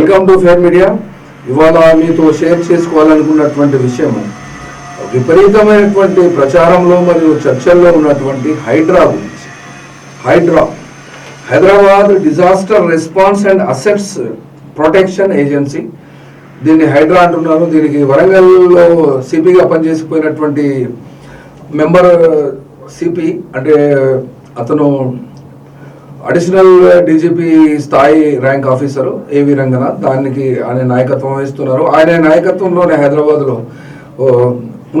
Welcome to fair media ఇవాళ మీతో share చేసుకోవాలనుకున్నటువంటి విషయం విపరీతమైనటువంటి ప్రచారంలో మరియు చర్చల్లో ఉన్నటువంటి హైడ్రా గురించి. Hydraa Hyderabad disaster response and assets protection agency దీన్ని హైడ్రా అంటున్నారు. దీనికి వరంగల్లో సిపిగా పనిచేసిపోయినటువంటి మెంబర్ సిపి అంటే అతను అడిషనల్ డీజీపీ స్థాయి ర్యాంక్ ఆఫీసర్ ఏవి రంగనాథ్ దానికి ఆయన నాయకత్వం వహిస్తున్నారు. ఆయన నాయకత్వంలోనే హైదరాబాద్లో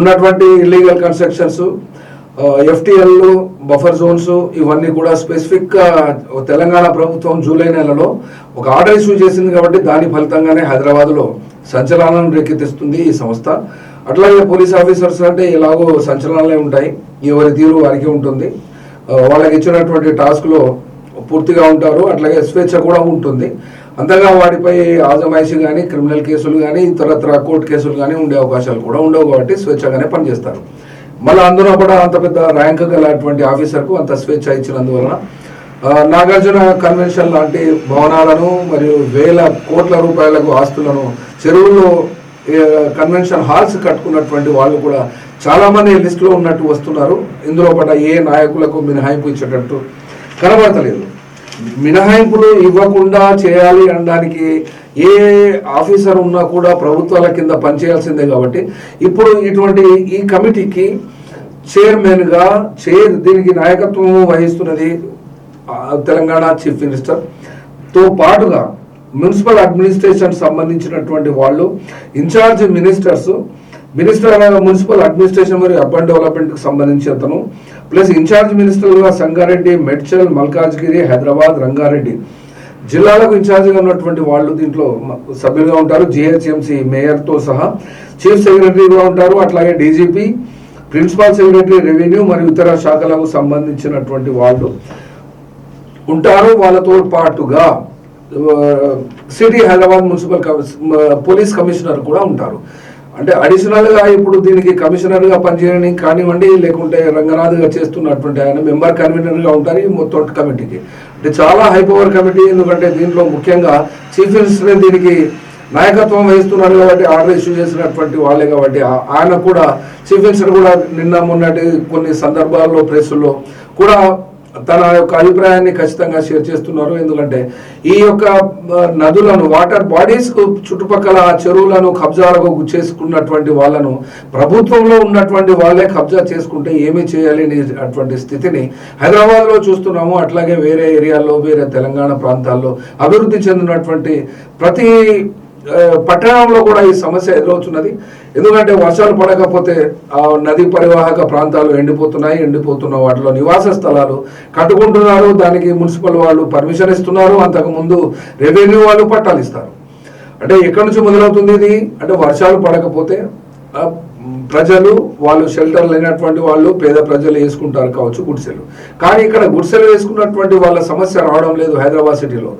ఉన్నటువంటి ఇల్లీగల్ కన్స్ట్రక్షన్స్ ఎఫ్టీఎల్లు బఫర్ జోన్స్ ఇవన్నీ కూడా స్పెసిఫిక్గా తెలంగాణ ప్రభుత్వం జూలై నెలలో ఒక ఆర్డర్ ఇష్యూ చేసింది కాబట్టి దాని ఫలితంగానే హైదరాబాద్లో సంచలనం రేకెత్తిస్తుంది ఈ సంస్థ. అట్లాగే పోలీస్ ఆఫీసర్స్ అంటే ఎలాగో సంచలనాలే ఉంటాయి. ఎవరి తీరు వారికి ఉంటుంది. వాళ్ళకి ఇచ్చినటువంటి టాస్క్లో పూర్తిగా ఉంటారు. అట్లాగే స్వేచ్ఛ కూడా ఉంటుంది. అంతగా వాడిపై ఆజమాయిషి కానీ క్రిమినల్ కేసులు కానీ ఇతరత్ర కోర్టు కేసులు కానీ ఉండే అవకాశాలు కూడా ఉండవు కాబట్టి స్వేచ్ఛగానే పనిచేస్తారు. మళ్ళీ అందులో కూడా అంత పెద్ద ర్యాంక్ గలటువంటి ఆఫీసర్కు అంత స్వేచ్ఛ ఇచ్చినందువలన నాగార్జున కన్వెన్షన్ లాంటి భవనాలను మరియు వేల కోట్ల రూపాయలకు ఆస్తులను చెరువుల్లో కన్వెన్షన్ హాల్స్ కట్టుకున్నటువంటి వాళ్ళు కూడా చాలామంది లిస్టులో ఉన్నట్టు వస్తున్నారు. ఇందులో పట్ల ఏ నాయకులకు మినహాయింపు ఇచ్చేటట్టు కనబడతలేదు. మినహాయింపులు ఇవ్వకుండా చేయాలి అనడానికి ఏ ఆఫీసర్ ఉన్నా కూడా ప్రభుత్వాల కింద పనిచేయాల్సిందే కాబట్టి ఇప్పుడు ఇటువంటి ఈ కమిటీకి చైర్మన్గా చైర్ దీనికి నాయకత్వం వహిస్తున్నది తెలంగాణ చీఫ్ మినిస్టర్. తో పాటుగా మున్సిపల్ అడ్మినిస్ట్రేషన్ సంబంధించినటువంటి వాళ్ళు incharge ministers minister municipal administration మరియు అర్బన్ డెవలప్మెంట్కి సంబంధించి అతను ప్లస్ ఇన్ఛార్జ్ మినిస్టర్గా సంగారెడ్డి మెడ్చల్ మల్కాజ్గిరి హైదరాబాద్ రంగారెడ్డి జిల్లాలకు ఇన్ఛార్జిగా ఉన్నటువంటి వాళ్ళు దీంట్లో సభ్యులుగా ఉంటారు. జిహెచ్ఎంసీ మేయర్తో సహా చీఫ్ సెక్రటరీగా ఉంటారు. అట్లాగే డీజీపీ ప్రిన్సిపల్ సెక్రటరీ రెవెన్యూ మరియు ఇతర శాఖలకు సంబంధించినటువంటి వాళ్ళు ఉంటారు. వాళ్ళతో పాటుగా city Hyderabad municipal police commissioner కూడా ఉంటారు. అంటే అడిషనల్గా ఇప్పుడు దీనికి కమిషనర్గా పనిచేయడానికి కానివ్వండి లేకుంటే రంగనాథ్గా చేస్తున్నటువంటి ఆయన మెంబర్ కన్వీనర్గా ఉంటారు ఈ మొత్తం కమిటీకి అంటే చాలా హై పవర్ కమిటీ ఎందుకంటే దీంట్లో ముఖ్యంగా చీఫ్ మినిస్టర్ దీనికి నాయకత్వం వహిస్తున్నారు కాబట్టి ఆర్డర్ ఇష్యూ చేసినటువంటి వాళ్ళే కాబట్టి ఆయన కూడా చీఫ్ మినిస్టర్ కూడా నిన్న మొన్నటి కొన్ని సందర్భాల్లో ప్రెస్లో కూడా తన యొక్క అభిప్రాయాన్ని ఖచ్చితంగా షేర్ చేస్తున్నారు. ఎందుకంటే ఈ యొక్క నదులను వాటర్ బాడీస్ చుట్టుపక్కల చెరువులను కబ్జాలకు చేసుకున్నటువంటి వాళ్ళను ప్రభుత్వంలో ఉన్నటువంటి వాళ్ళే కబ్జా చేసుకుంటే ఏమీ చేయాలి అటువంటి స్థితిని హైదరాబాద్లో చూస్తున్నాము. అట్లాగే వేరే ఏరియాల్లో వేరే తెలంగాణ ప్రాంతాల్లో అభివృద్ధి చెందినటువంటి ప్రతి పట్టణంలో కూడా ఈ సమస్య ఎదురవుతున్నది. ఎందుకంటే వర్షాలు పడకపోతే ఆ నదీ పరివాహక ప్రాంతాలు ఎండిపోతున్నాయి ఎండిపోతున్న వాటిలో నివాస స్థలాలు కట్టుకుంటున్నారు. దానికి మున్సిపల్ వాళ్ళు పర్మిషన్ ఇస్తున్నారు. అంతకుముందు రెవెన్యూ వాళ్ళు పట్టాలు ఇస్తారు. అంటే ఎక్కడి నుంచి మొదలవుతుంది ఇది? అంటే వర్షాలు పడకపోతే ప్రజలు వాళ్ళు షెల్టర్ లేనటువంటి వాళ్ళు పేద ప్రజలు వేసుకుంటారు కావచ్చు గుడిసెలు. కానీ ఇక్కడ గుడిసెలు వేసుకున్నటువంటి వాళ్ళ సమస్య రావడం లేదు హైదరాబాద్ సిటీలో.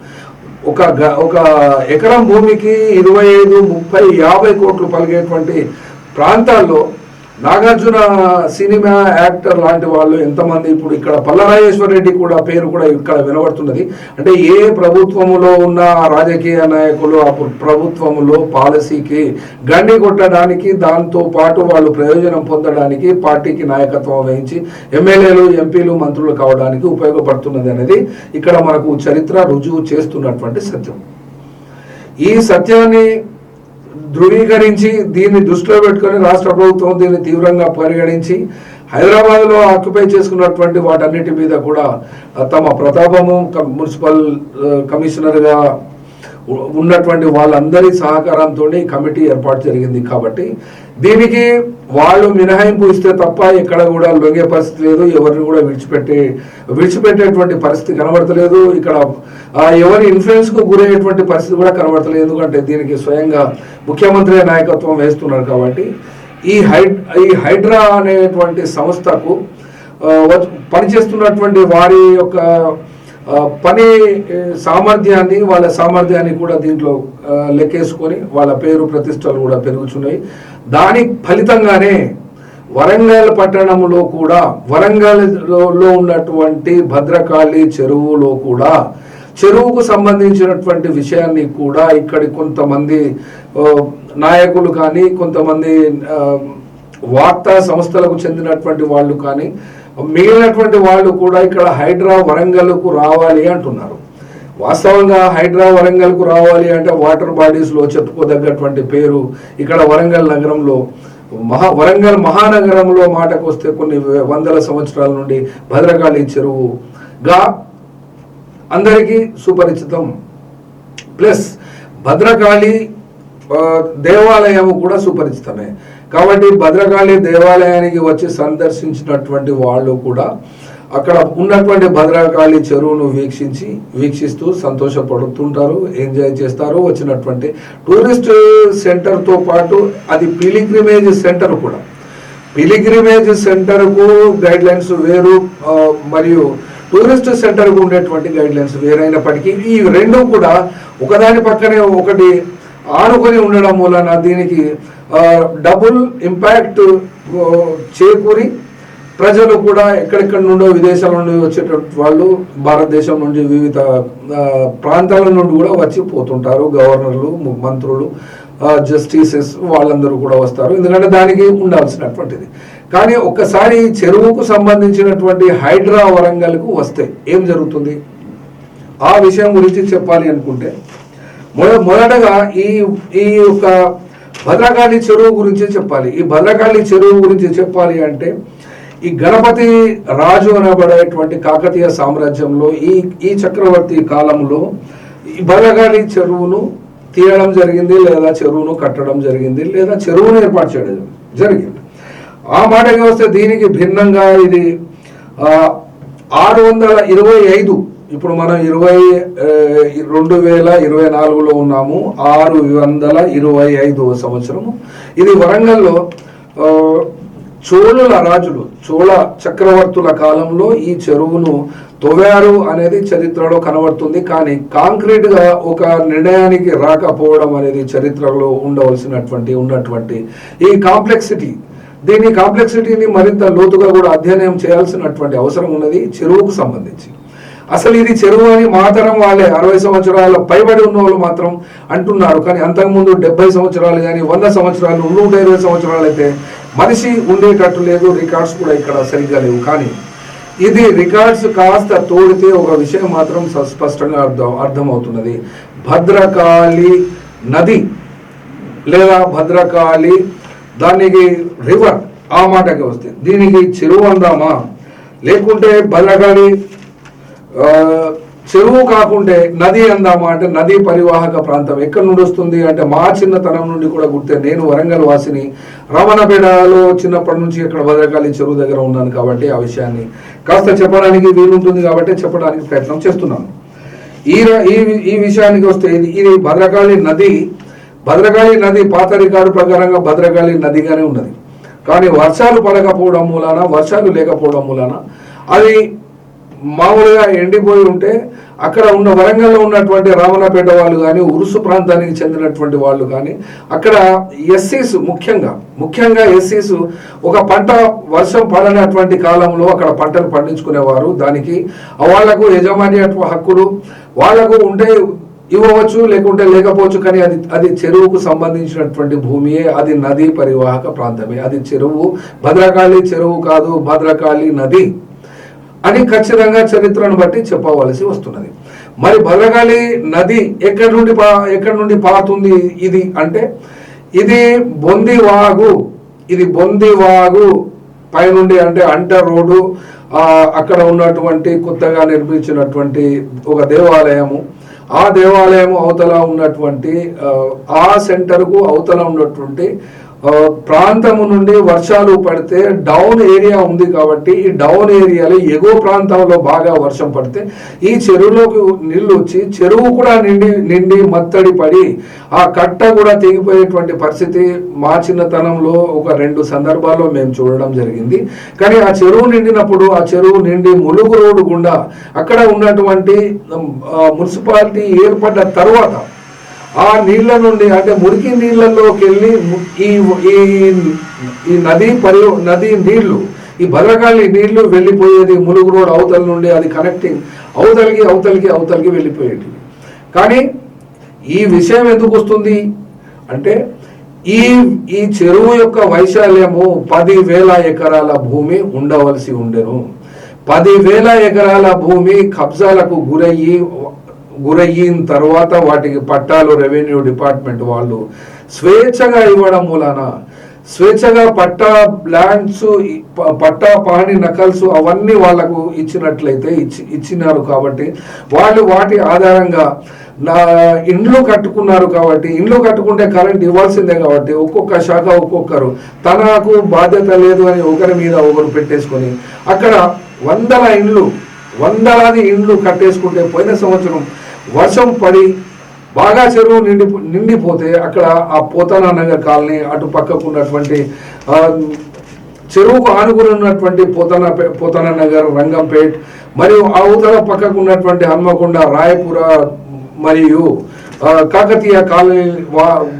ఒక గ- ఒక ఎకరం భూమికి ఇరవై ఐదు ముప్పై యాభై కోట్లు పలిగేటువంటి ప్రాంతాల్లో నాగార్జున సినిమా యాక్టర్ లాంటి వాళ్ళు ఎంతమంది ఇప్పుడు ఇక్కడ పల్లరాజేశ్వర రెడ్డి కూడా పేరు కూడా ఇక్కడ వినబడుతున్నది. అంటే ఏ ప్రభుత్వములో ఉన్న రాజకీయ నాయకులు ఆ ప్రభుత్వములో పాలసీకి గండి కొట్టడానికి దాంతో పాటు వాళ్ళు ప్రయోజనం పొందడానికి పార్టీకి నాయకత్వం వహించి ఎమ్మెల్యేలు ఎంపీలు మంత్రులు కావడానికి ఉపయోగపడుతున్నది అనేది ఇక్కడ మనకు చరిత్ర రుజువు చేస్తున్నటువంటి సత్యం. ఈ సత్యాన్ని ధృవీకరించి దీన్ని దృష్టిలో పెట్టుకొని రాష్ట్ర ప్రభుత్వం దీన్ని తీవ్రంగా పరిగణించి హైదరాబాద్లో ఆక్యుపై చేసుకున్నటువంటి వాటన్నిటి మీద కూడా తమ ప్రతాపము క- మున్సిపల్ కమిషనర్గా ఉన్నటువంటి వాళ్ళందరి సహకారంతో కమిటీ ఏర్పాటు జరిగింది కాబట్టి దీనికి వాళ్ళు మినహాయింపు ఇస్తే తప్ప ఎక్కడ కూడా లొంగే పరిస్థితి లేదు ఎవరిని కూడా విడిచిపెట్టే విడిచిపెట్టేటువంటి పరిస్థితి కనబడతలేదు. ఇక్కడ ఎవరి ఇన్ఫ్లుయెన్స్కు గురయ్యేటువంటి పరిస్థితి కూడా కనబడతలేదు. ఎందుకంటే దీనికి స్వయంగా ముఖ్యమంత్రి నాయకత్వం వేస్తున్నారు కాబట్టి ఈ హై ఈ హైడ్రా అనేటువంటి సంస్థకు పనిచేస్తున్నటువంటి వారి యొక్క పని సామర్థ్యాన్ని వాళ్ళ సామర్థ్యాన్ని కూడా దీంట్లో లెక్కేసుకొని వాళ్ళ పేరు ప్రతిష్టలు కూడా పెరుగుతున్నాయి దాని ఫలితంగానే వరంగల్ పట్టణంలో కూడా వరంగల్లో ఉన్నటువంటి భద్రకాళి చెరువులో కూడా చెరువుకు సంబంధించినటువంటి విషయాన్ని కూడా ఇక్కడి కొంతమంది నాయకులు కానీ కొంతమంది వార్తా సంస్థలకు చెందినటువంటి వాళ్ళు కానీ మిగిలినటువంటి వాళ్ళు కూడా ఇక్కడ హైడ్రా వరంగల్కు రావాలి అంటున్నారు. వాస్తవంగా హైడ్రా వరంగల్కు రావాలి అంటే వాటర్ బాడీస్లో చెప్పుకోదగ్గటువంటి పేరు ఇక్కడ వరంగల్ నగరంలో మహా వరంగల్ మహానగరంలో మాటకు వస్తే కొన్ని వందల సంవత్సరాల నుండి భద్రకాళి చెరువుగా అందరికీ సుపరిచితం. ప్లస్ భద్రకాళి దేవాలయం కూడా సుపరిచితమే. కాబట్టి భద్రకాళి దేవాలయానికి వచ్చి సందర్శించినటువంటి వాళ్ళు కూడా అక్కడ ఉన్నటువంటి భద్రకాళి చెరువును వీక్షించి వీక్షిస్తూ సంతోషపడుతుంటారు ఎంజాయ్ చేస్తారు. వచ్చినటువంటి టూరిస్ట్ సెంటర్తో పాటు అది పిలిగ్రిమేజ్ సెంటర్ కూడా. పిలిగ్రిమేజ్ సెంటర్కు గైడ్ లైన్స్ వేరు మరియు టూరిస్ట్ సెంటర్కు ఉండేటువంటి గైడ్ లైన్స్ వేరైనప్పటికీ ఈ రెండు కూడా ఒకదాని పక్కనే ఒకటి ఆనుకొని ఉండడం వలన దీనికి డబుల్ ఇంపాక్ట్ చేకూరి ప్రజలు కూడా ఎక్కడెక్కడి నుండో విదేశాల నుండి వచ్చేటటువంటి వాళ్ళు భారతదేశం నుండి వివిధ ప్రాంతాల నుండి కూడా వచ్చి పోతుంటారు. గవర్నర్లు మంత్రులు జస్టిసెస్ వాళ్ళందరూ కూడా వస్తారు. ఎందుకంటే దానికి ఉండాల్సినటువంటిది. కానీ ఒక్కసారి చెరువుకు సంబంధించినటువంటి హైడ్రా వరంగల్కు వస్తే ఏం జరుగుతుంది? ఆ విషయం గురించి చెప్పాలి అనుకుంటే మొదటగా ఈ ఈ యొక్క భద్రకాళి చెరువు గురించి చెప్పాలి. ఈ భద్రకాళి చెరువు గురించి చెప్పాలి అంటే ఈ గణపతి రాజు అనబడేటువంటి కాకతీయ సామ్రాజ్యంలో ఈ ఈ చక్రవర్తి కాలంలో ఈ భద్రకాళి చెరువును తీయడం జరిగింది లేదా చెరువును కట్టడం జరిగింది లేదా చెరువును ఏర్పాటు చేయడం జరిగింది. ఆ మాటకి వస్తే దీనికి భిన్నంగా ఇది ఆరు వందల ఇరవై ఐదు ఇప్పుడు మనం ఇరవై రెండు వేల ఇరవై నాలుగులో ఉన్నాము. ఆరు వందల ఇరవై ఐదు సంవత్సరము. ఇది వరంగల్లో చోళుల రాజులు చోళ చక్రవర్తుల కాలంలో ఈ చెరువును తవ్వారు అనేది చరిత్రలో కనబడుతుంది. కానీ కాంక్రీట్గా ఒక నిర్ణయానికి రాకపోవడం అనేది చరిత్రలో ఉండవలసినటువంటి ఉన్నటువంటి ఈ కాంప్లెక్సిటీ. దీని కాంప్లెక్సిటీని మరింత లోతుగా కూడా అధ్యయనం చేయాల్సినటువంటి అవసరం ఉన్నది చెరువుకు సంబంధించి. అసలు ఇది చెరువు అని మాతరం వాళ్ళే. అరవై సంవత్సరాల పైబడి ఉన్న వాళ్ళు మాత్రం అంటున్నారు. కానీ అంతకుముందు డెబ్బై సంవత్సరాలు కానీ వంద సంవత్సరాలు నూట ఇరవై సంవత్సరాలు అయితే మనిషి ఉండేటట్టు లేదు. రికార్డ్స్ కూడా ఇక్కడ సరిగ్గా లేవు. కానీ ఇది రికార్డ్స్ కాస్త తోడితే ఒక విషయం మాత్రం స్పష్టంగా అర్థం అర్థమవుతున్నది. భద్రకాళి నది లేదా భద్రకాళి దానికి రివర్ ఆ మాటకి వస్తే దీనికి చెరువు అందామా? లేకుంటే భద్రకాళి చెరువు కాకుంటే నది అందామా అంటే నదీ పరివాహక ప్రాంతం ఎక్కడి నుండి వస్తుంది అంటే మా చిన్నతనం నుండి కూడా గుర్తే నేను వరంగల్ వాసిని రమణపేటలో చిన్నప్పటి నుంచి ఇక్కడ భద్రకాళి చెరువు దగ్గర ఉన్నాను కాబట్టి ఆ విషయాన్ని కాస్త చెప్పడానికి వీలుంటుంది కాబట్టి చెప్పడానికి ప్రయత్నం చేస్తున్నాను. ఈ ఈ ఈ విషయానికి వస్తే ఇది భద్రకాళి నది భద్రకాళి నది పాత రికార్డు ప్రకారంగా భద్రకాళి నదిగానే ఉన్నది. కానీ వర్షాలు పడకపోవడం మూలాన వర్షాలు లేకపోవడం మూలాన అది మామూలుగా ఎండిపోయి ఉంటే అక్కడ ఉన్న వరంగల్లో ఉన్నటువంటి రామనాపేట వాళ్ళు కానీ ఉరుసు ప్రాంతానికి చెందినటువంటి వాళ్ళు కానీ అక్కడ ఎస్సీస్ ముఖ్యంగా ముఖ్యంగా ఎస్సీస్ ఒక పంట వర్షం పడనటువంటి కాలంలో అక్కడ పంటలు పండించుకునేవారు. దానికి వాళ్ళకు యజమాని హక్కులు వాళ్ళకు ఉంటే ఇవ్వవచ్చు లేకుంటే లేకపోవచ్చు కానీ అది అది చెరువుకు సంబంధించినటువంటి భూమియే అది నదీ పరివాహక ప్రాంతమే. అది చెరువు భద్రకాళి చెరువు కాదు భద్రకాళి నది. అని ఖచ్చితంగా చరిత్రను బట్టి చెప్పవలసి వస్తున్నది. మరి భద్రకాళి నది ఎక్కడి నుండి పా ఎక్కడి నుండి పారుతుంది ఇది అంటే ఇది బొంది వాగు ఇది బొంది వాగు పైనుండి అంటే అంట రోడ్డు అక్కడ ఉన్నటువంటి కొత్తగా నిర్మించినటువంటి ఒక దేవాలయము. ఆ దేవాలయం అవతల ఉన్నటువంటి ఆ, సెంటర్కు అవతల ఉన్నటువంటి ప్రాంతము నుండి వర్షాలు పడితే డౌన్ ఏరియా ఉంది కాబట్టి ఈ డౌన్ ఏరియాలో ఎగువ ప్రాంతంలో బాగా వర్షం పడితే ఈ చెరువులోకి నీళ్ళు వచ్చి చెరువు కూడా నిండి నిండి మత్తడి పడి ఆ కట్ట కూడా తెగిపోయేటువంటి పరిస్థితి మా చిన్నతనంలో ఒక రెండు సందర్భాల్లో మేము చూడడం జరిగింది. కానీ ఆ చెరువు నిండినప్పుడు ఆ చెరువు నిండి ములుగు రోడ్డు గుండా అక్కడ ఉన్నటువంటి మున్సిపాలిటీ ఏర్పడ్డ తర్వాత ఆ నీళ్ళ నుండి అంటే మురికి నీళ్ళలోకి వెళ్ళి ఈ ఈ ఈ నది పరి నది నీళ్ళు ఈ భద్రకాళి నీళ్ళు వెళ్ళిపోయేది ములుగు రోడ్ అవతల నుండి అది కనెక్టింగ్ అవతలికి అవతలికి అవతలికి వెళ్ళిపోయేది. కానీ ఈ విషయం ఎందుకు వస్తుంది? అంటే ఈ ఈ చెరువు యొక్క వైశాల్యము పదివేల ఎకరాల భూమి ఉండవలసి ఉండెను. పదివేల ఎకరాల భూమి కబ్జాలకు గురయ్యి గురయ్యిన తర్వాత వాటికి పట్టాలు రెవెన్యూ డిపార్ట్మెంట్ వాళ్ళు స్వేచ్ఛగా ఇవ్వడం మూలాన స్వేచ్ఛగా పట్టా ల్యాండ్స్ పట్టా పాని నకల్స్ అవన్నీ వాళ్ళకు ఇచ్చినట్లయితే ఇచ్చి ఇచ్చినారు కాబట్టి వాళ్ళు వాటి ఆధారంగా నా ఇండ్లు కట్టుకున్నారు కాబట్టి ఇండ్లు కట్టుకుంటే కరెంట్ ఇవ్వాల్సిందే కాబట్టి ఒక్కొక్క శాఖ ఒక్కొక్కరు తనకు బాధ్యత లేదు అని ఒకరి మీద ఒకరు పెట్టేసుకొని అక్కడ వందల ఇండ్లు వందలాది ఇండ్లు కట్టేసుకుంటే పోయిన సంవత్సరం వర్షం పడి బాగా చెరువు నిండి నిండిపోతే అక్కడ ఆ పోతానా నగర్ కాలనీ అటు పక్కకు ఉన్నటువంటి చెరువుకు ఆనుకుని ఉన్నటువంటి పోతన పోతన నగర్ రంగంపేట్ మరియు అవతల పక్కకు ఉన్నటువంటి హన్మకొండ రాయపుర మరియు కాకతీయ కాలనీ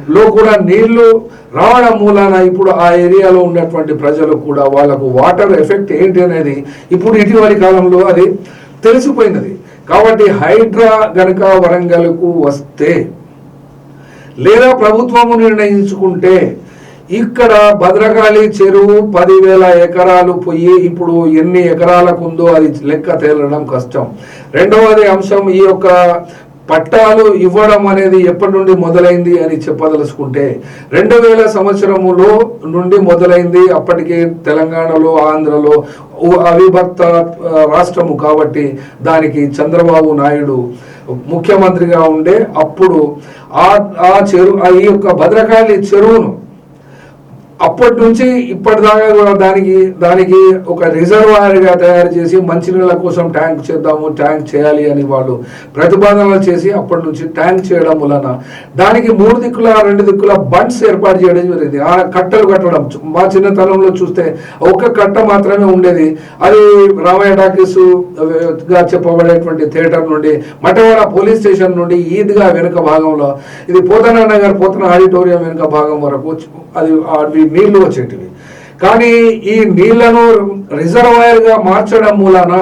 లో కూడా నీళ్ళు రావడం మూలాన ఇప్పుడు ఆ ఏరియాలో ఉన్నటువంటి ప్రజలు కూడా వాళ్ళకు వాటర్ ఎఫెక్ట్ ఏంటి అనేది ఇప్పుడు ఇటీవలి కాలంలో అది తెలిసిపోయినది. కాబట్టి హైడ్రా గనక వరంగల్కు వస్తే లేదా ప్రభుత్వము నిర్ణయించుకుంటే ఇక్కడ భద్రకాళి చెరువు పదివేల ఎకరాలు పోయి ఇప్పుడు ఎన్ని ఎకరాలకు ఉందో అది లెక్క తేలడం కష్టం. రెండవది అంశం ఈ యొక్క పట్టాలు ఇవ్వడం అనేది ఎప్పటి నుండి మొదలైంది అని చెప్పదలుచుకుంటే రెండు వేల సంవత్సరములో నుండి మొదలైంది అప్పటికే తెలంగాణలో ఆంధ్రలో అవిభక్త రాష్ట్రము కాబట్టి దానికి చంద్రబాబు నాయుడు ముఖ్యమంత్రిగా ఉండే అప్పుడు ఆ ఆ చెరువు ఆ ఈ యొక్క భద్రకాళి చెరువును అప్పటి నుంచి ఇప్పటిదాకా కూడా దానికి దానికి ఒక రిజర్వాయర్గా తయారు చేసి మంచినీళ్ళ కోసం ట్యాంక్ చేద్దాము ట్యాంక్ చేయాలి అని వాళ్ళు ప్రతిపాదనలు చేసి అప్పటి నుంచి ట్యాంక్ చేయడం వలన దానికి మూడు దిక్కుల రెండు దిక్కుల బండ్స్ ఏర్పాటు చేయడం జరిగింది. ఆ కట్టలు కట్టడం మా చిన్నతనంలో చూస్తే ఒక కట్ట మాత్రమే ఉండేది. అది రామయ్య టాకీస్గా చెప్పబడేటువంటి థియేటర్ నుండి మటవాడ పోలీస్ స్టేషన్ నుండి ఈద్గా వెనుక భాగంలో ఇది పోతనా నగర్ పోతన ఆడిటోరియం వెనుక భాగం వరకు అది నీళ్ళు వచ్చేటివి. కానీ ఈ నీళ్ళను రిజర్వాయర్గా మార్చడం మూలన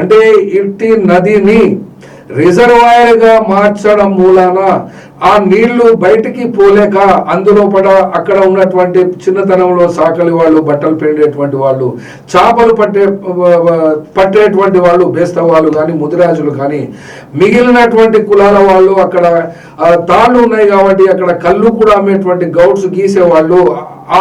అంటే ఇట్టి నదిని రిజర్వాయర్గా మార్చడం మూలన ఆ నీళ్ళు బయటికి పోలేక అందులో పడ అక్కడ ఉన్నటువంటి చిన్నతనంలో సాకలి వాళ్ళు బట్టలు పిండేటువంటి వాళ్ళు చేపలు పట్టే పట్టేటువంటి వాళ్ళు బేస్తవాళ్ళు కానీ ముదిరాజులు కానీ మిగిలినటువంటి కులాల వాళ్ళు అక్కడ తాళ్ళు ఉన్నాయి కాబట్టి అక్కడ కళ్ళు కూడా అమ్మేటువంటి గౌడ్స్ గీసేవాళ్ళు. ఆ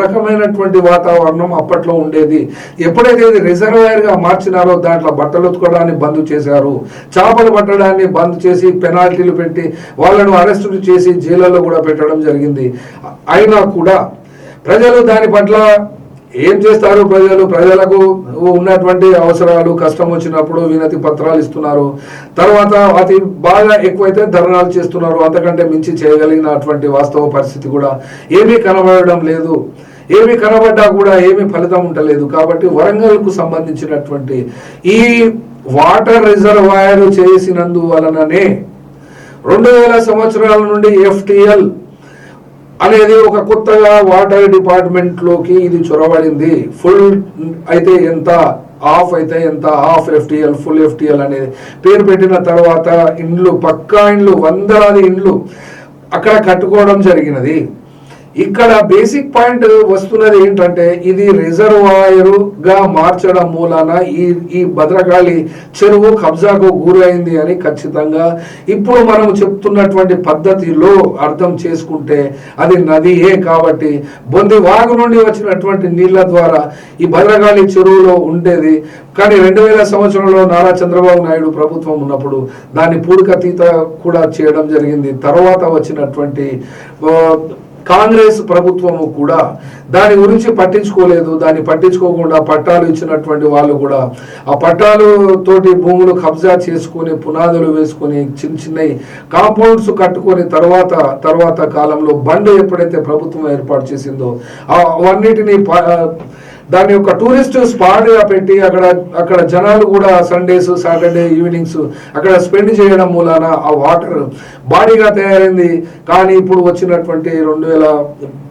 రకమైనటువంటి వాతావరణం అప్పట్లో ఉండేది. ఎప్పుడైతే ఇది రిజర్వాయర్గా మార్చినారో దాంట్లో బట్టలు ఉతుకోవడాన్ని బంద్ చేశారు. చేపలు పట్టడాన్ని బంద్ చేసి పెనాల్టీలు పెట్టి వాళ్ళ వాళ్ళను అరెస్టులు చేసి జైళ్ళలో కూడా పెట్టడం జరిగింది. అయినా కూడా ప్రజలు దాని పట్ల ఏం చేస్తారు? ప్రజలు ప్రజలకు ఉన్నటువంటి అవసరాలు కష్టం వచ్చినప్పుడు వినతి పత్రాలు ఇస్తున్నారు. తర్వాత అతి బాగా ఎక్కువైతే ధర్నాలు చేస్తున్నారు. అంతకంటే మించి చేయగలిగినటువంటి వాస్తవ పరిస్థితి కూడా ఏమీ కనబడడం లేదు. ఏమి కనబడ్డా కూడా ఏమీ ఫలితం ఉండలేదు. కాబట్టి వరంగల్కు సంబంధించినటువంటి ఈ వాటర్ రిజర్వాయర్ చేసినందువలననే రెండు వేల సంవత్సరాల నుండి ఎఫ్టిఎల్ అనేది ఒక కొత్తగా వాటర్ డిపార్ట్మెంట్లోకి ఇది చొరబడింది. ఫుల్ అయితే ఎంత ఆఫ్ అయితే ఎంత హాఫ్ ఎఫ్టిఎల్ ఫుల్ ఎఫ్టిఎల్ అనేది. పేరు పెట్టిన తర్వాత ఇండ్లు పక్కా ఇండ్లు వందలాది ఇండ్లు అక్కడ కట్టుకోవడం జరిగినది. ఇక్కడ బేసిక్ పాయింట్ వస్తున్నది ఏంటంటే ఇది రిజర్వాయరుగా మార్చడం మూలాన ఈ ఈ భద్రకాళి చెరువు కబ్జాకు గురైంది అని ఖచ్చితంగా ఇప్పుడు మనం చెప్తున్నటువంటి పద్ధతిలో అర్థం చేసుకుంటే అది నదియే కాబట్టి బొంది వాగు నుండి వచ్చినటువంటి నీళ్ళ ద్వారా ఈ భద్రకాళి చెరువులో ఉండేది. కానీ రెండు వేల సంవత్సరంలో నారా చంద్రబాబు నాయుడు ప్రభుత్వం ఉన్నప్పుడు దాన్ని పూడికతీత కూడా చేయడం జరిగింది. తర్వాత వచ్చినటువంటి కాంగ్రెస్ ప్రభుత్వము కూడా దాని గురించి పట్టించుకోలేదు దాన్ని పట్టించుకోకుండా పట్టాలు ఇచ్చినటువంటి వాళ్ళు కూడా ఆ పట్టాలు తోటి భూములు కబ్జా చేసుకొని పునాదులు వేసుకొని చిన్న చిన్నవి కాంపౌండ్స్ కట్టుకొని తర్వాత తర్వాత కాలంలో బండ్ ఎప్పుడైతే ప్రభుత్వం ఏర్పాటు చేసిందో ఆ అవన్నిటిని దాన్ని దాని యొక్క టూరిస్ట్ స్పాట్గా పెట్టి అక్కడ అక్కడ జనాలు కూడా సండేస్ సాటర్డే ఈవినింగ్స్ అక్కడ స్పెండ్ చేయడం మూలాన ఆ వాటర్ బాడీగా తయారైంది. కానీ ఇప్పుడు వచ్చినటువంటి రెండు వేల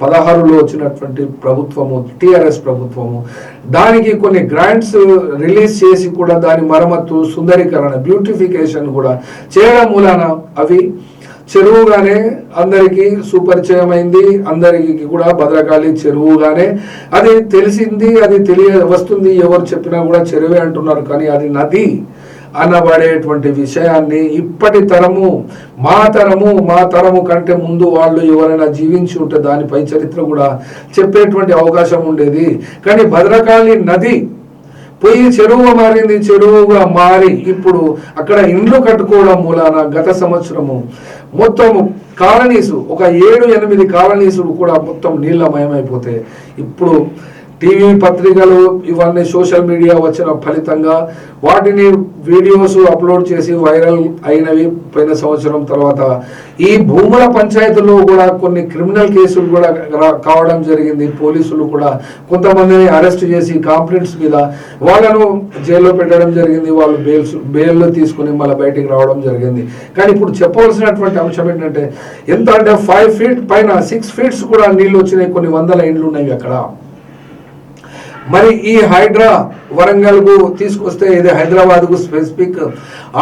పదహారులో వచ్చినటువంటి ప్రభుత్వము టిఆర్ఎస్ ప్రభుత్వము దానికి కొన్ని గ్రాంట్స్ రిలీజ్ చేసి కూడా దాని మరమ్మత్తు సుందరీకరణ బ్యూటిఫికేషన్ కూడా చేయడం మూలాన అవి చెరువుగానే అందరికీ సుపరిచయమైంది అందరికీ కూడా భద్రకాళి చెరువుగానే. అది తెలిసింది అది తెలియ వస్తుంది ఎవరు చెప్పినా కూడా చెరువే అంటున్నారు కానీ అది నది అనబడేటువంటి విషయాన్ని ఇప్పటి తరము మా తరము మా తరము కంటే ముందు వాళ్ళు ఎవరైనా జీవించి ఉంటే దానిపై చరిత్ర కూడా చెప్పేటువంటి అవకాశం ఉండేది. కానీ భద్రకాళి నది పోయి చెరువు మారింది చెరువుగా మారి ఇప్పుడు అక్కడ ఇండ్లు కట్టుకోవడం మూలాన గత సంవత్సరము మొత్తం కాలనీసు ఒక ఏడు ఎనిమిది కాలనీసులు కూడా మొత్తం నీళ్ళమయమైపోతే ఇప్పుడు టీవీ పత్రికలు ఇవన్నీ సోషల్ మీడియా వచ్చిన ఫలితంగా వాటిని వీడియోస్ అప్లోడ్ చేసి వైరల్ అయినవి పోయిన సంవత్సరం తర్వాత ఈ భూముల పంచాయతీలో కూడా కొన్ని క్రిమినల్ కేసులు కూడా కావడం జరిగింది. పోలీసులు కూడా కొంతమందిని అరెస్ట్ చేసి కాంప్లైంట్స్ మీద వాళ్ళను జైల్లో పెట్టడం జరిగింది. వాళ్ళు బెయిల్స్ బెయిల్లో తీసుకుని మళ్ళీ బయటికి రావడం జరిగింది. కానీ ఇప్పుడు చెప్పవలసినటువంటి అంశం ఏంటంటే ఎంత అంటే ఫైవ్ ఫీట్ పైన సిక్స్ ఫీట్స్ కూడా నీళ్ళు వచ్చినాయి. కొన్ని వందల ఇండ్లు ఉన్నాయి అక్కడ. మరి ఈ హైడ్రా వరంగల్కు తీసుకొస్తే ఇది హైదరాబాద్కు స్పెసిఫిక్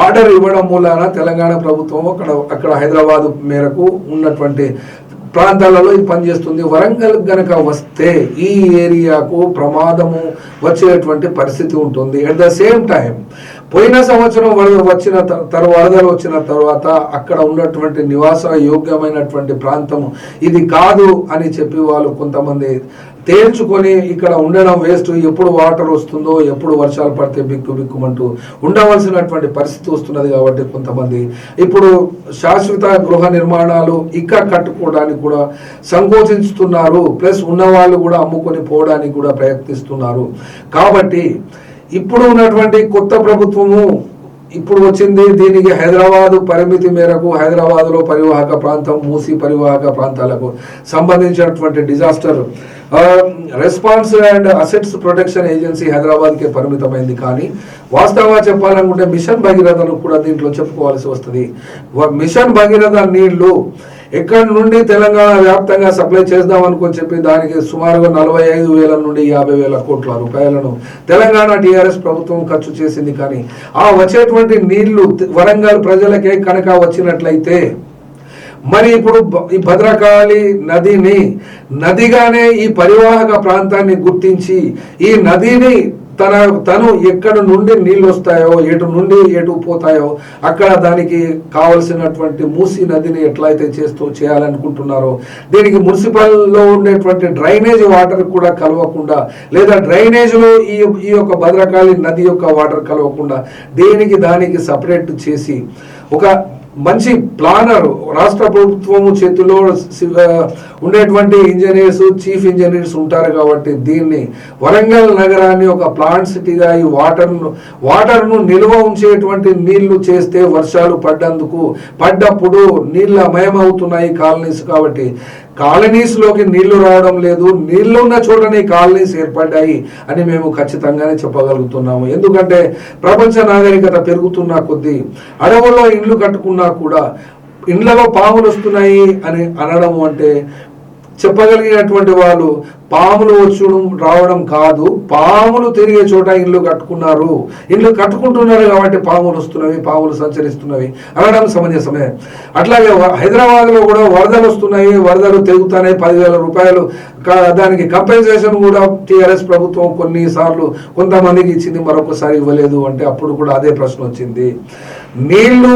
ఆర్డర్ ఇవ్వడం మూలాన తెలంగాణ ప్రభుత్వం అక్కడ అక్కడ హైదరాబాద్ మేరకు ఉన్నటువంటి ప్రాంతాలలో ఇది పనిచేస్తుంది. వరంగల్ గనక వస్తే ఈ ఏరియాకు ప్రమాదము వచ్చేటువంటి పరిస్థితి ఉంటుంది. అట్ ద సేమ్ టైం పోయిన సంవత్సరం వరద వచ్చిన తర్వాత వరదలు వచ్చిన తర్వాత అక్కడ ఉన్నటువంటి నివాస యోగ్యమైనటువంటి ప్రాంతం ఇది కాదు అని చెప్పి వాళ్ళు కొంతమంది తేల్చుకొని ఇక్కడ ఉండడం వేస్ట్. ఎప్పుడు వాటర్ వస్తుందో ఎప్పుడు వర్షాలు పడితే బిక్కు బిక్కుమంటూ ఉండవలసినటువంటి పరిస్థితి వస్తున్నది కాబట్టి కొంతమంది. ఇప్పుడు శాశ్వత గృహ నిర్మాణాలు ఇక్కడ కట్టుకోవడానికి కూడా సంకోచిస్తున్నారు ప్లస్ ఉన్నవాళ్ళు కూడా అమ్ముకొని పోవడానికి కూడా ప్రయత్నిస్తున్నారు. కాబట్టి ఇప్పుడు ఉన్నటువంటి కొత్త ప్రభుత్వము ఇప్పుడు వచ్చింది దీనికి హైదరాబాద్ పరిమితి మేరకు హైదరాబాద్లో పరివాహక ప్రాంతం మూసి పరివాహక ప్రాంతాలకు సంబంధించినటువంటి disaster response and assets protection agency హైదరాబాద్కే పరిమితమైంది. కానీ వాస్తవంగా చెప్పాలనుకుంటే మిషన్ భగీరథను కూడా దీంట్లో చెప్పుకోవాల్సి వస్తుంది. మిషన్ భగీరథ నీళ్ళు ఎక్కడి నుండి తెలంగాణ వ్యాప్తంగా సప్లై చేద్దాం చెప్పి దానికి సుమారుగా నలభై ఐదు వేల నుండి యాభై వేల కోట్ల రూపాయలను తెలంగాణ టీఆర్ఎస్ ప్రభుత్వం ఖర్చు చేసింది. కానీ ఆ వచ్చేటువంటి నీళ్ళు వరంగల్ ప్రజలకే కనుక వచ్చినట్లయితే మరి ఇప్పుడు ఈ భద్రకాళి నదిని నదిగానే ఈ పరివాహక ప్రాంతాన్ని గుర్తించి ఈ నదిని తన తను ఎక్కడ నుండి నీళ్ళు వస్తాయో ఎటు నుండి ఎటు పోతాయో అక్కడ దానికి కావలసినటువంటి మూసీ నదిని ఎట్లయితే చేస్తూ చేయాలనుకుంటున్నారో దీనికి మున్సిపల్లో ఉండేటువంటి డ్రైనేజ్ వాటర్ కూడా కలవకుండా లేదా డ్రైనేజ్లో ఈ ఈ యొక్క భద్రకాళి నది యొక్క వాటర్ కలవకుండా దేనికి దానికి సపరేట్ చేసి ఒక మంచి ప్లానర్ రాష్ట్ర ప్రభుత్వము చేతిలో ఉండేటువంటి ఇంజనీర్స్ చీఫ్ ఇంజనీర్స్ ఉంటారు కాబట్టి దీన్ని వరంగల్ నగరాన్ని ఒక ప్లాంట్ సిటీగా ఈ వాటర్ను వాటర్ను నిల్వ ఉంచేటువంటి నీళ్ళు చేస్తే వర్షాలు పడ్డందుకు పడ్డప్పుడు నీళ్ళ మయమవుతున్నాయి కాలనీస్ కాబట్టి కాలనీస్లోకి నీళ్ళు రావడం లేదు నీళ్ళు ఉన్న చోటనే కాలనీస్ ఏర్పడ్డాయి అని మేము ఖచ్చితంగానే చెప్పగలుగుతున్నాము. ఎందుకంటే ప్రపంచ నాగరికత పెరుగుతున్న కొద్దీ అడవుల్లో ఇండ్లు కట్టుకున్నా కూడా ఇండ్లలో పాములు వస్తున్నాయి అని అనడం అంటే చెప్పగలిగినటువంటి వాళ్ళు పాములు వచ్చడం రావడం కాదు పాములు తిరిగే చోట ఇల్లు కట్టుకున్నారు. ఇల్లు కట్టుకుంటున్నారు కాబట్టి పాములు వస్తున్నవి పాములు సంచరిస్తున్నవి. అనడం సమంజసమే. అట్లాగే హైదరాబాద్లో కూడా వరదలు వస్తున్నాయి. వరదలు తెగుతున్నాయి పదివేల రూపాయలు. దానికి కంపెన్సేషన్ కూడా టీఆర్ఎస్ ప్రభుత్వం కొన్నిసార్లు కొంతమందికి ఇచ్చింది మరొకసారి ఇవ్వలేదు అంటే అప్పుడు కూడా అదే ప్రశ్న వచ్చింది. నీళ్ళు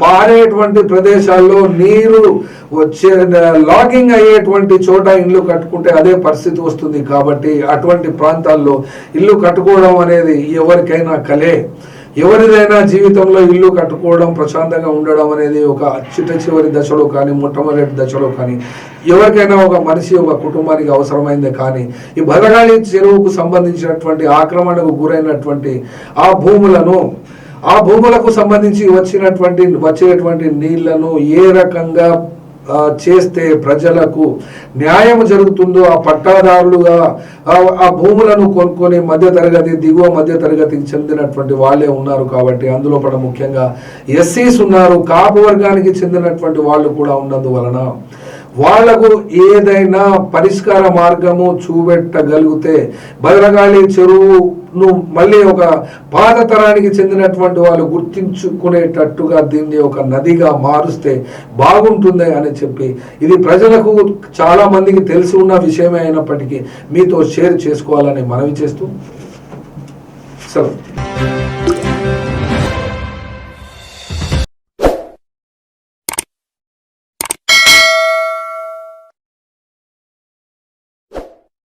పారేటువంటి ప్రదేశాల్లో నీరు వచ్చే లాగింగ్ అయ్యేటువంటి చోట ఇల్లు కట్టుకుంటే అదే పరిస్థితి వస్తుంది కాబట్టి అటువంటి ప్రాంతాల్లో ఇల్లు కట్టుకోవడం అనేది ఎవరికైనా కలే. ఎవరిదైనా జీవితంలో ఇల్లు కట్టుకోవడం ప్రశాంతంగా ఉండడం అనేది ఒక చిట్ట చివరి దశలో కానీ మొట్టమొదటి దశలో కానీ ఎవరికైనా ఒక మనిషి ఒక కుటుంబానికి అవసరమైందే కానీ ఈ భద్రకాళి చెరువుకు సంబంధించినటువంటి ఆక్రమణకు గురైనటువంటి ఆ భూములను ఆ భూములకు సంబంధించి వచ్చినటువంటి వచ్చేటువంటి నీళ్ళను ఏ రకంగా చేస్తే ప్రజలకు న్యాయం జరుగుతుందో ఆ పట్టాదారులుగా ఆ- భూములను కొనుక్కొని మధ్య తరగతి దిగువ మధ్య తరగతికి చెందినటువంటి వాళ్ళే ఉన్నారు కాబట్టి అందులో కూడా ముఖ్యంగా ఎస్సీస్ ఉన్నారు కాపు వర్గానికి చెందినటువంటి వాళ్ళు కూడా ఉన్నందువలన వాళ్ళకు ఏదైనా పరిష్కార మార్గము చూపెట్టగలిగితే భద్రకాళి నువ్వు మళ్ళీ ఒక పాత తరానికి చెందినటువంటి వాళ్ళు గుర్తించుకునేటట్టుగా దీన్ని ఒక నదిగా మారుస్తే బాగుంటుంది అని చెప్పి ఇది ప్రజలకు చాలా మందికి తెలిసి ఉన్న విషయమే అయినప్పటికీ మీతో షేర్ చేసుకోవాలని మనవి చేస్తూ సెలవు.